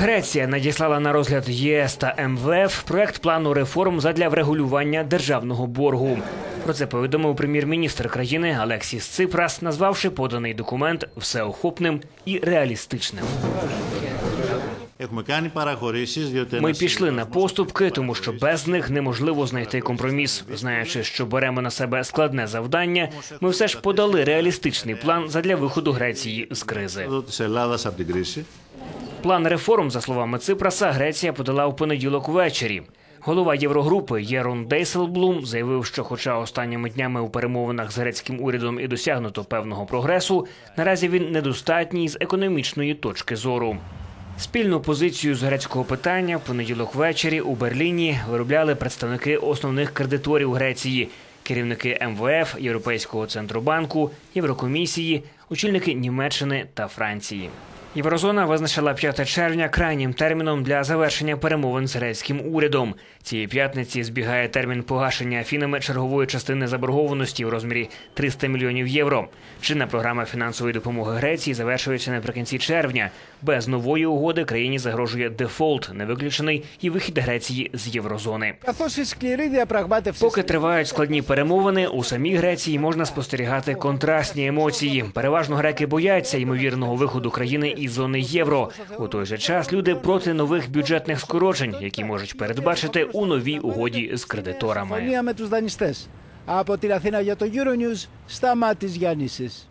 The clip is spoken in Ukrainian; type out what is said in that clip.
Греція надіслала на розгляд ЄС та МВФ проект плану реформ задля врегулювання державного боргу. Про це повідомив прем'єр-міністр країни Алексіс Ципрас, назвавши поданий документ всеохопним і реалістичним. Ми пішли на поступки, тому що без них неможливо знайти компроміс. Знаючи, що беремо на себе складне завдання, ми все ж подали реалістичний план задля виходу Греції з кризи. План реформ, за словами Ципраса, Греція подала у понеділок ввечері. Голова Єврогрупи Єрон Дейселблум заявив, що, хоча останніми днями у перемовинах з грецьким урядом і досягнуто певного прогресу, наразі він недостатній з економічної точки зору. Спільну позицію з грецького питання в понеділок ввечері у Берліні виробляли представники основних кредиторів Греції, керівники МВФ, Європейського центробанку, Єврокомісії, очільники Німеччини та Франції. Єврозона визначила 5 червня крайнім терміном для завершення перемовин з грецьким урядом. Цієї п'ятниці збігає термін погашення фінами чергової частини заборгованості в розмірі 300 мільйонів євро. Чинна програма фінансової допомоги Греції завершується наприкінці червня. Без нової угоди країні загрожує дефолт, не виключений і вихід Греції з єврозони. Поки тривають складні перемовини. У самій Греції можна спостерігати контрастні емоції. Переважно греки бояться ймовірного виходу країни із зони євро. У той же час люди проти нових бюджетних скорочень, які можуть передбачити у новій угоді з кредиторами. συμφωνία με τους δανειστές. Από την Αθήνα για το Euronews, Σταμάτης Γιάννησης.